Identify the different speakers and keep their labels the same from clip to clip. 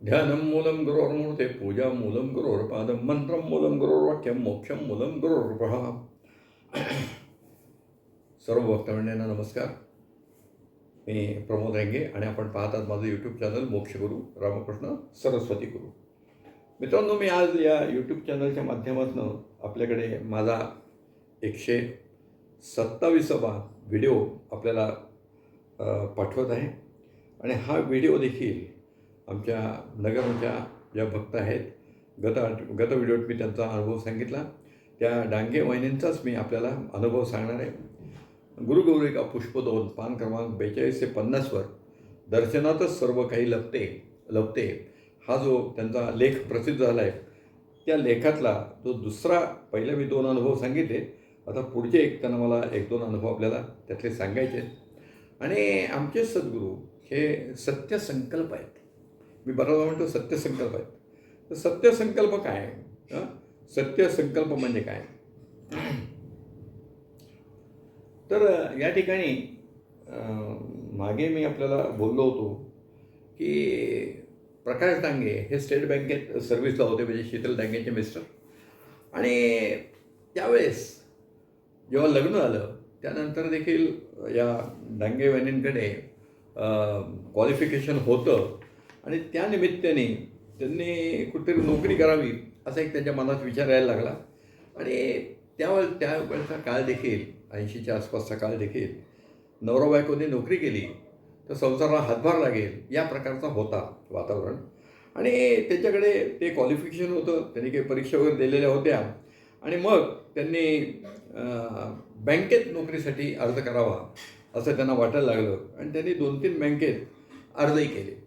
Speaker 1: ध्यानं मूलं गुरोर्मूर्ते पूजा मूलं गुरोर्पादं मंत्रं मूलं गुरोर्वाक्यं मोक्षं मूलं गुरोर्पः सर्व भक्तमंडळींना नमस्कार मी प्रमोद रेंगे आणि आपण पाहतात माझं यूट्यूब चॅनल मोक्षगुरू रामकृष्ण सरस्वती गुरु मित्रांनो मी आज या यूट्यूब चॅनलच्या माध्यमातून आपल्याकडे माझा एकशे सत्तावीसावा व्हिडिओ आपल्याला पाठवत आहे आणि हा व्हिडिओ देखील आमच्या नगरच्या ज्या भक्त आहेत गत गत व्हिडिओत मी त्यांचा अनुभव सांगितला. त्या डांगे वाहिनींचाच मी आपल्याला अनुभव सांगणार आहे. गुरुगौरिका पुष्प दोन पान क्रमांक बेचाळीस ते पन्नासवर दर्शनातच सर्व काही लपते लपते. हा जो त्यांचा लेख प्रसिद्ध झाला आहे त्या लेखातला जो दुसरा पहिला मी दोन अनुभव सांगितले. आता पुढचे एक त्यांना मला एक दोन अनुभव आपल्याला त्यातले सांगायचे आणि आमचे सद्गुरू हे सत्य संकल्प आहेत. मी बरोबर म्हणतो सत्यसंकल्प आहेत. तर सत्यसंकल्प काय? आहे? संकल्प सत्यसंकल्प म्हणजे काय? तर या ठिकाणी मागे मी आपल्याला बोललो होतो की प्रकाश डांगे हे स्टेट बँकेत सर्व्हिसला होते म्हणजे शीतल डांगेचे मिस्टर आणि त्यावेळेस जेव्हा लग्न झालं त्यानंतर देखील या डांगे वहिनींकडे क्वालिफिकेशन होतं. आणि त्या निमित्ताने त्यांनी कुठेतरी नोकरी करावी असा एक त्यांच्या मनात विचार यायला लागला. आणि त्यावेळे त्यावेळेचा काळ देखील ऐंशीच्या आसपासचा काळ देखील नवरा बायकोने नोकरी केली तर संसाराला हातभार लागेल या प्रकारचा होता वातावरण. आणि त्याच्याकडे ते क्वालिफिकेशन होतं त्यांनी काही परीक्षा वगैरे दिलेल्या होत्या. आणि मग त्यांनी बँकेत नोकरीसाठी अर्ज करावा असं त्यांना वाटायला लागलं. आणि त्यांनी दोन तीन बँकेत अर्जही केले.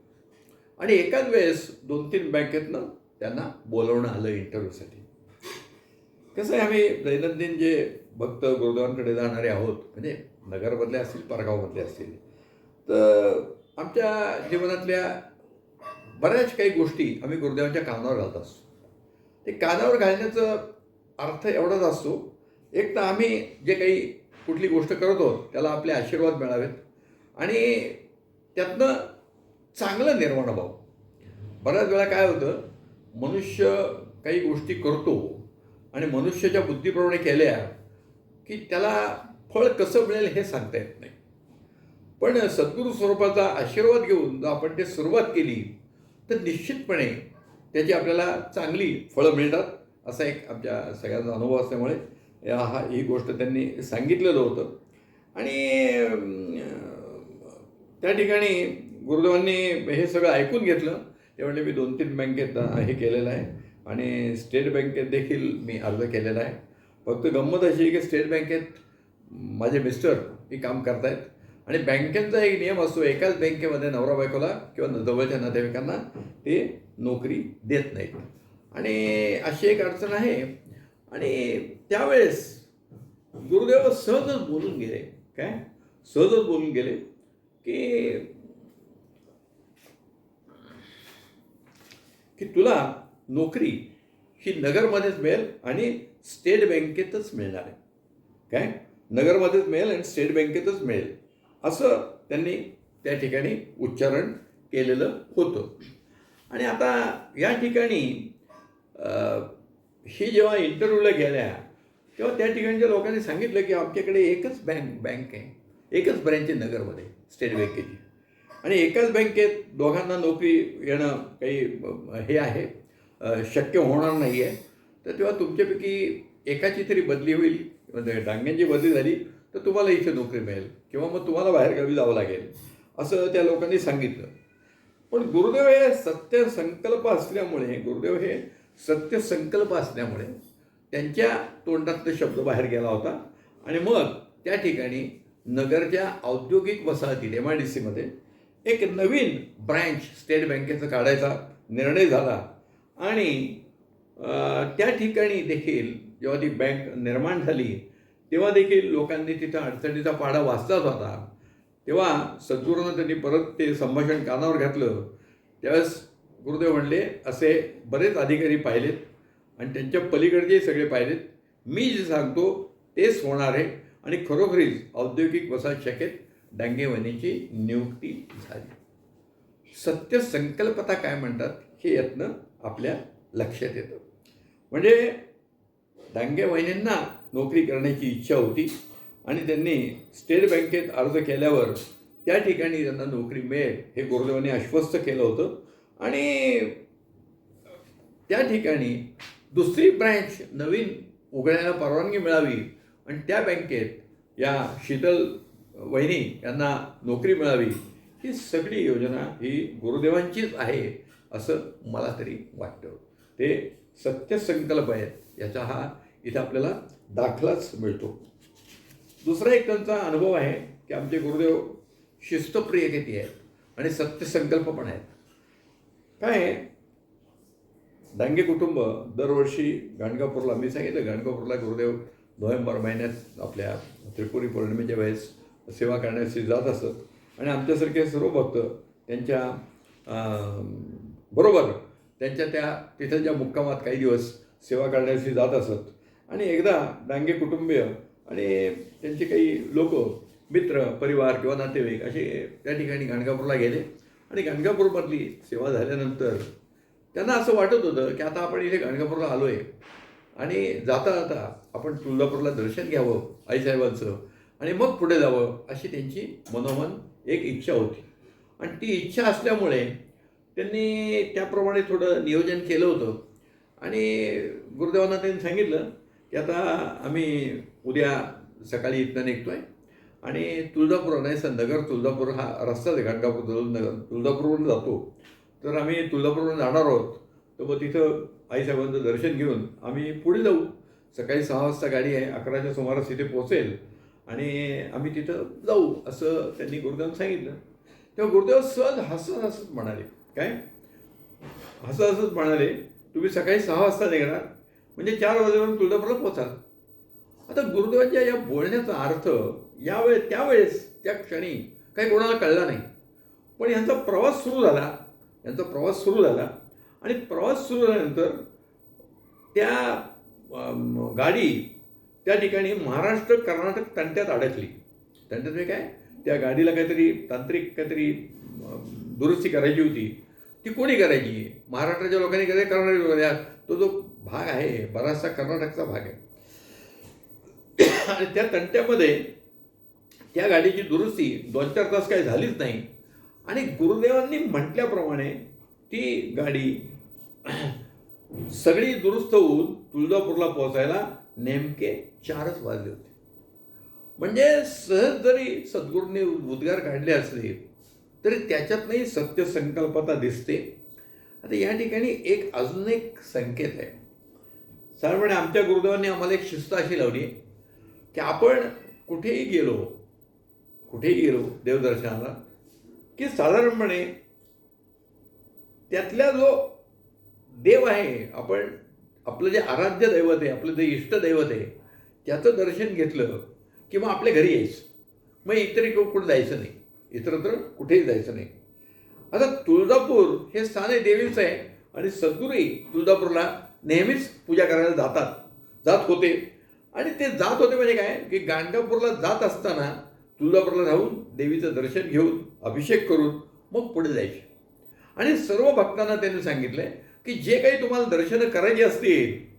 Speaker 1: आणि एकाच वेळेस दोन तीन बँकेतनं त्यांना बोलवणं आलं इंटरव्ह्यूसाठी कसं आहे आम्ही दैनंदिन जे भक्त गुरुदेवांकडे जाणारे आहोत म्हणजे नगरमधले असतील परगावमधले असतील तर आमच्या जीवनातल्या बऱ्याच काही गोष्टी आम्ही गुरुदेवांच्या कानावर घालत असतो. ते कानावर घालण्याचा अर्थ एवढाच असतो एक तर आम्ही जे काही कुठली गोष्ट करतो त्याला आपले आशीर्वाद मिळावेत. आणि त्यातनं चांगलं निर्माण व्हावं. बऱ्याच वेळा काय होतं मनुष्य काही गोष्टी करतो आणि मनुष्याच्या बुद्धीप्रमाणे केल्या की त्याला फळ कसं मिळेल हे सांगता येत नाही. पण सद्गुरू स्वरूपाचा आशीर्वाद घेऊन जर आपण ते सुरुवात केली तर निश्चितपणे त्याची आपल्याला चांगली फळं मिळतात असा एक आमच्या सगळ्यांचा अनुभव असल्यामुळे हा ही गोष्ट त्यांनी सांगितलेलं होतं. आणि त्या ठिकाणी गुरुदेवांनी हे सगळं ऐकून घेतलं. ते मी दोन तीन बँकेत हे केलेलं आहे. आणि स्टेट बँकेत देखील मी अर्ज केलेला आहे. फक्त गंमत अशी आहे की स्टेट बँकेत माझे मिस्टर ही काम करतायत. आणि बँकेचा एक नियम असतो एकाच बँकेमध्ये नवरा बायकोला किंवा जवळच्या नातेवाईकांना ते नोकरी देत नाहीत. आणि अशी एक अडचण आहे. आणि त्यावेळेस गुरुदेव सहजच बोलून गेले. काय? सहजच बोलून गेले की की तुला नोकरी ही नगरमध्येच मिळेल आणि स्टेट बँकेतच मिळणार आहे. काय? नगरमध्येच मिळेल आणि स्टेट बँकेतच मिळेल. असं त्यांनी त्या ठिकाणी उच्चारण केलेलं होतं. आणि आता या ठिकाणी ही जेव्हा इंटरव्ह्यूला गेल्या तेव्हा त्या ठिकाणच्या लोकांनी सांगितलं की आमच्याकडे एकच बँक बँक आहे. एकच ब्रँच आहे नगरमध्ये स्टेट बँकेची. आणि एकाच बँकेत दोघांना नोकरी येणं काही हे आहे शक्य होणार नाही आहे तर तेव्हा तुमच्यापैकी एकाची तरी बदली होईल. म्हणजे डांग्यांची बदली झाली तर तुम्हाला इथे नोकरी मिळेल. किंवा मग तुम्हाला बाहेरगावी जावं लागेल असं त्या लोकांनी सांगितलं. पण गुरुदेव हे सत्य संकल्प असल्यामुळे गुरुदेव हे सत्य संकल्प असल्यामुळे त्यांच्या तोंडातनं शब्द बाहेर गेला होता. आणि मग त्या ठिकाणी नगरच्या औद्योगिक वसाहतीत एम आय डी सीमध्ये एक नवीन ब्रँच स्टेट बँकेचं काढायचा निर्णय झाला. आणि त्या ठिकाणी देखील जेव्हा ती बँक निर्माण झाली तेव्हा देखील लोकांनी तिथं अडचणीचा पाडा वाचलाच होता. तेव्हा सद्गुरूनं त्यांनी परत ते संभाषण कानावर घातलं. त्यावेळेस गुरुदेव म्हणले असे बरेच अधिकारी पाहिलेत आणि त्यांच्या पलीकडचे सगळे पाहिलेत. मी जे सांगतो तेच होणार आहे आणि खरोखरीच औद्योगिक वसाहत शाखेत डांगेवानीची नियुक्ती झाली. सत्य संकल्पता काय म्हणतात हे यातनं आपल्या लक्षात येतं. म्हणजे डांगेवहिनींना नोकरी करण्याची इच्छा होती आणि त्यांनी स्टेट बँकेत अर्ज केल्यावर त्या ठिकाणी त्यांना नोकरी मिळेल हे गुरुदेवाने आश्वस्त केलं होतं. आणि त्या ठिकाणी दुसरी ब्रँच नवीन उघडायला परवानगी मिळावी आणि त्या बँकेत या शीतल वहिनी यांना नोकरी मिळावी ही सगळी योजना ही गुरुदेवांचीच आहे असं मला तरी वाटतं. ते सत्यसंकल्प आहेत याचा हा इथं आपल्याला दाखलाच मिळतो. दुसरा एक त्यांचा अनुभव आहे की आमचे गुरुदेव शिस्तप्रिय किती आहेत आणि सत्यसंकल्प पण आहेत. काय आहे, डांगे कुटुंब दरवर्षी गाणगापूरला मी सांगितलं गाणगापूरला गुरुदेव नोव्हेंबर महिन्यात आपल्या त्रिपुरी पौर्णिमेच्या वेळेस सेवा करण्यासाठी जात असत. आणि आमच्यासारखे सर्व भक्त त्यांच्या बरोबर त्यांच्या त्या तिथलच्या मुक्कामात काही दिवस सेवा करण्यासाठी जात असत. आणि एकदा डांगे कुटुंबीय आणि त्यांचे काही लोक मित्र परिवार किंवा नातेवाईक असे त्या ठिकाणी गाणगापूरला गेले. आणि गाणगापूरमधली सेवा झाल्यानंतर त्यांना असं वाटत होतं की आता आपण इथे गाणगापूरला आलो आहे आणि जाता जाता आपण तुळजापूरला दर्शन घ्यावं आईसाहेबांचं. आणि मग पुढे जावं अशी त्यांची मनोमन एक इच्छा होती. आणि ती इच्छा असल्यामुळे त्यांनी त्याप्रमाणे थोडं नियोजन केलं होतं. आणि गुरुदेवांना त्यांनी सांगितलं की आता आम्ही उद्या सकाळी इथनं निघतो आहे आणि तुळजापूर नाही सर नगर तुळजापूर हा रस्ताच आहे गाणगापूर तुळ- नगर. तुळजापूरवरून जातो. तर आम्ही तुळजापूरवरून जाणार आहोत. तर मग तिथं आईसाहेबांचं दर्शन घेऊन आम्ही पुढे जाऊ. सकाळी सहा वाजता गाडी आहे अकराच्या सुमारास तिथे पोहोचेल. आणि आम्ही तिथं जाऊ असं त्यांनी गुरुदेवांना सांगितलं. तेव्हा गुरुदेव सहज हसत हसत म्हणाले काय? हसत हसत म्हणाले तुम्ही सकाळी सहा वाजता निघणार. म्हणजे चार वाजेपर्यंत तुळजापूरला पोचाल आता गुरुदेवांच्या या बोलण्याचा अर्थ यावेळे त्यावेळेस त्या क्षणी काही कोणाला कळला नाही. पण यांचा प्रवास सुरू झाला यांचा प्रवास सुरू झाला. आणि प्रवास सुरू झाल्यानंतर त्या गाडी त्या ठिकाणी महाराष्ट्र कर्नाटक तंट्यात अडकली. तंट्यात म्हणजे काय? त्या गाडीला काहीतरी तांत्रिक काहीतरी दुरुस्ती करायची होती. ती कोणी करायची? महाराष्ट्राच्या लोकांनी करायची कर्नाटक लोकांनी तो जो भाग आहे बराचसा कर्नाटकचा भाग आहे. आणि त्या तंट्यामध्ये त्या गाडीची दुरुस्ती दोन चार तास काही झालीच नाही. आणि गुरुदेवांनी म्हटल्याप्रमाणे ती गाडी सगळी दुरुस्त होऊन तुळजापूरला पोहोचायला नेमके चारच वाजले होते. म्हणजे सहज जरी सद्गुरूंनी उद्गार काढले असले तरी त्याच्यातनंही सत्यसंकल्पता दिसते. आता या ठिकाणी एक अजून एक संकेत आहे. साधारणपणे आमच्या गुरुदेवांनी आम्हाला एक शिस्त अशी लावली की आपण कुठेही गेलो कुठेही गेलो देवदर्शनाला की साधारणपणे त्यातला जो देव आहे आपण आपलं जे आराध्य दैवत आहे आपलं जे इष्ट दैवत आहे त्याचं दर्शन घेतलं की मग आपल्या घरी यायचं. मग इतर कुठं जायचं नाही. इतरत्र कुठेही जायचं नाही. आता तुळजापूर हे स्थान आहे देवीचं आहे आणि सद्गुरूही तुळजापूरला नेहमीच पूजा करायला जातात जात होते. आणि ते जात होते म्हणजे काय? की गाणगापूरला जात असताना तुळजापूरला राहून देवीचं दर्शन घेऊन अभिषेक करून मग पुढे जायचे. आणि सर्व भक्तांना त्यांनी सांगितलंय की जे काही तुम्हाला दर्शनं करायची असतील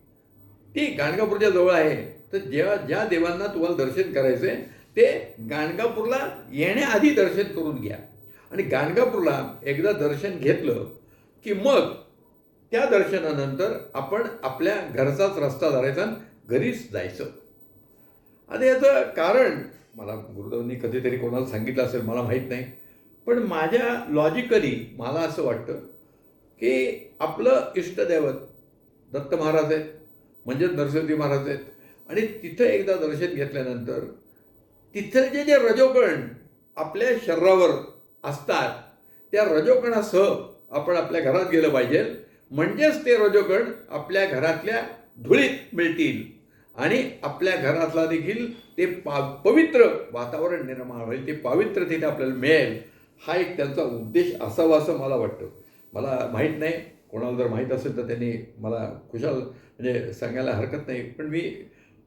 Speaker 1: ती गाणगापूरच्या जवळ आहे. तर जेव्हा ज्या देवांना तुम्हाला दर्शन करायचे ते गाणगापूरला येण्याआधी दर्शन करून घ्या. आणि गाणगापूरला एकदा दर्शन घेतलं की मग त्या दर्शनानंतर आपण आपल्या घरचाच रस्ता धरायचा आणि घरीच जायचं. आता याचं कारण मला गुरुदेवांनी कधीतरी कोणाला सांगितलं असेल मला माहीत नाही. पण माझ्या लॉजिकली मला असं वाटतं की आपलं इष्टदैवत दत्त महाराज आहेत म्हणजेच नरसिंहजी महाराज आहेत. आणि तिथं एकदा दर्शन घेतल्यानंतर तिथलचे जे रजोकण आपल्या शरीरावर असतात त्या रजोकणासह आपण आपल्या घरात गेलं पाहिजे. म्हणजेच ते रजोकण आपल्या घरातल्या धुळीत मिळतील. आणि आपल्या घरातला देखील ते पा पवित्र वातावरण निर्माण होईल ते पावित्र्य तिथे आपल्याला मिळेल. हा एक त्यांचा उद्देश असावा असं मला वाटतं. मला माहीत नाही. कोणाला जर माहीत असेल तर त्यांनी मला खुशाल म्हणजे सांगायला हरकत नाही. पण मी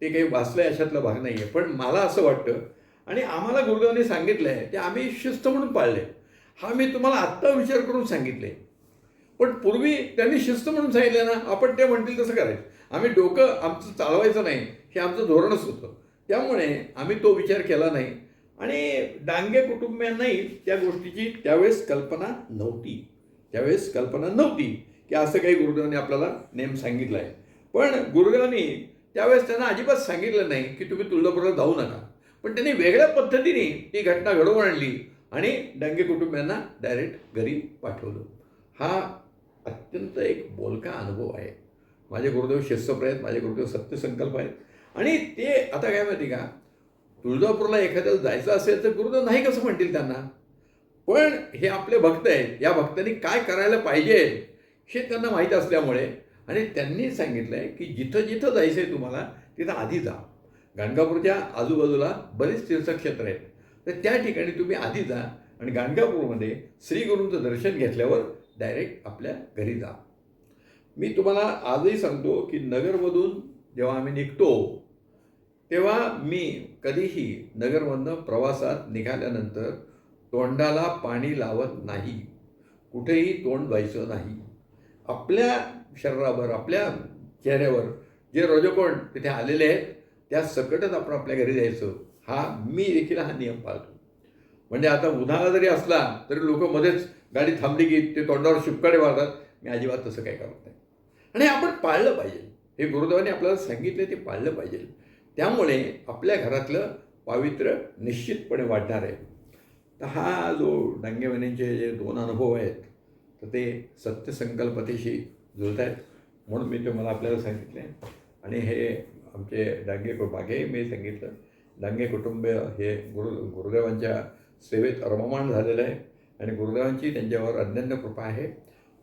Speaker 1: ते काही वाचलं आहे अशातला भाग नाही आहे पण मला असं वाटतं आणि आम्हाला गुरुदेवांनी सांगितलं आहे ते आम्ही शिस्त म्हणून पाळले. हा मी तुम्हाला आत्ता विचार करून सांगितले. पण पूर्वी त्यांनी शिस्त म्हणून सांगितलं ना आपण ते म्हणतील तसं करायचं. आम्ही डोकं आमचं चालवायचं नाही हे आमचं धोरणच होतं. त्यामुळे आम्ही तो विचार केला नाही. आणि डांगे कुटुंबियांनाही त्या गोष्टीची त्यावेळेस कल्पना नव्हती. त्यावेळेस कल्पना नव्हती की असं काही गुरुदेवांनी आपल्याला नेम सांगितला आहे पण गुरुदेवांनी त्यावेळेस त्यांना अजिबात सांगितलं नाही की तुम्ही तुळजापूरला जाऊ नका. पण त्यांनी वेगळ्या पद्धतीने ती घटना घडवून आणली आणि डांगे कुटुंबियांना डायरेक्ट घरी पाठवलं. हा अत्यंत एक बोलका अनुभव आहे. माझे गुरुदेव शिस्तप्र आहेत माझे गुरुदेव सत्यसंकल्प आहेत. आणि ते आता काय माहिती का? तुळजापूरला एखाद्याला जायचं असेल तर गुरुदेव नाही कसं म्हणतील त्यांना? पण हे आपले भक्त आहेत. या भक्तांनी काय करायला पाहिजे हे त्यांना माहीत असल्यामुळे आणि त्यांनी सांगितलं आहे की जिथं जिथं जायचं आहे तुम्हाला तिथं आधी जा. गाणगापूरच्या आजूबाजूला बरेच तीर्थक्षेत्र आहेत. तर त्या ठिकाणी तुम्ही आधी जा आणि गाणगापूरमध्ये श्रीगुरूंचं दर्शन घेतल्यावर डायरेक्ट आपल्या घरी जा. मी तुम्हाला आजही सांगतो की नगरमधून जेव्हा आम्ही निघतो तेव्हा मी कधीही नगरमधनं प्रवासात निघाल्यानंतर तोंडाला पाणी लावत नाही. कुठेही तोंड व्हायचं नाही. आपल्या शरीरावर आपल्या चेहऱ्यावर जे रजोकोण तिथे आलेले आहेत त्या सकटच आपण आपल्या घरी जायचं हा मी देखील हा नियम पाळतो. म्हणजे आता उन्हाळा जरी असला तरी लोक मध्येच गाडी थांबली की ते तोंडावर शिपकाडे मारतात. मी अजिबात तसं काही करत नाही. आणि आपण पाळलं पाहिजे. हे गुरुदेवाने आपल्याला सांगितलं ते पाळलं पाहिजे. त्यामुळे आपल्या घरातलं पावित्र्य निश्चितपणे वाढणार आहे. तर हा जो डांगेवानींचे जे दोन अनुभव आहेत तर ते सत्यसंकल्पतेशी जुळत आहेत म्हणून मी तुम्हाला आपल्याला सांगितले. आणि हे आमचे डांगे मागेही मी सांगितलं. डांगे कुटुंब हे गुरु गुरुदेवांच्या सेवेत रममाण झालेलं आहे. आणि गुरुदेवांची त्यांच्यावर अनन्य कृपा आहे.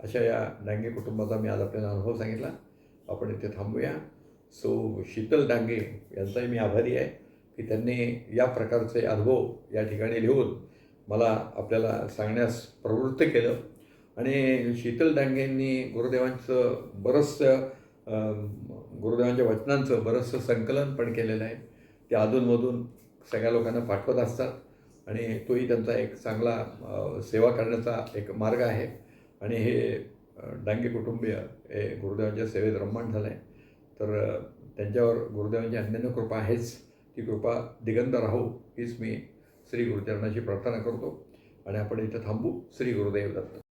Speaker 1: अशा या डांगे कुटुंबाचा मी आज आपल्याला अनुभव सांगितला. आपण इथे थांबूया. सो शीतल डांगे यांचाही मी आभारी आहे की त्यांनी या प्रकारचे अनुभव या ठिकाणी लिहून मला आपल्याला सांगण्यास प्रवृत्त केलं. आणि शीतल डांगेंनी गुरुदेवांचं बरंचसं गुरुदेवांच्या वचनांचं बरंचसं संकलन पण केलेलं आहे. ते अधूनमधून सगळ्या लोकांना पाठवत असतात. आणि तोही त्यांचा एक चांगला सेवा करण्याचा एक मार्ग आहे. आणि हे डांगे कुटुंबीय हे गुरुदेवांच्या सेवेत रममाण झालं आहे तर त्यांच्यावर गुरुदेवांची अन्यान्य कृपा आहेच. ती कृपा दिगंत राहो हीच मी श्री गुरुचरणाची प्रार्थना करतो आणि आपण इथं थांबू. श्री गुरुदेव दत्त.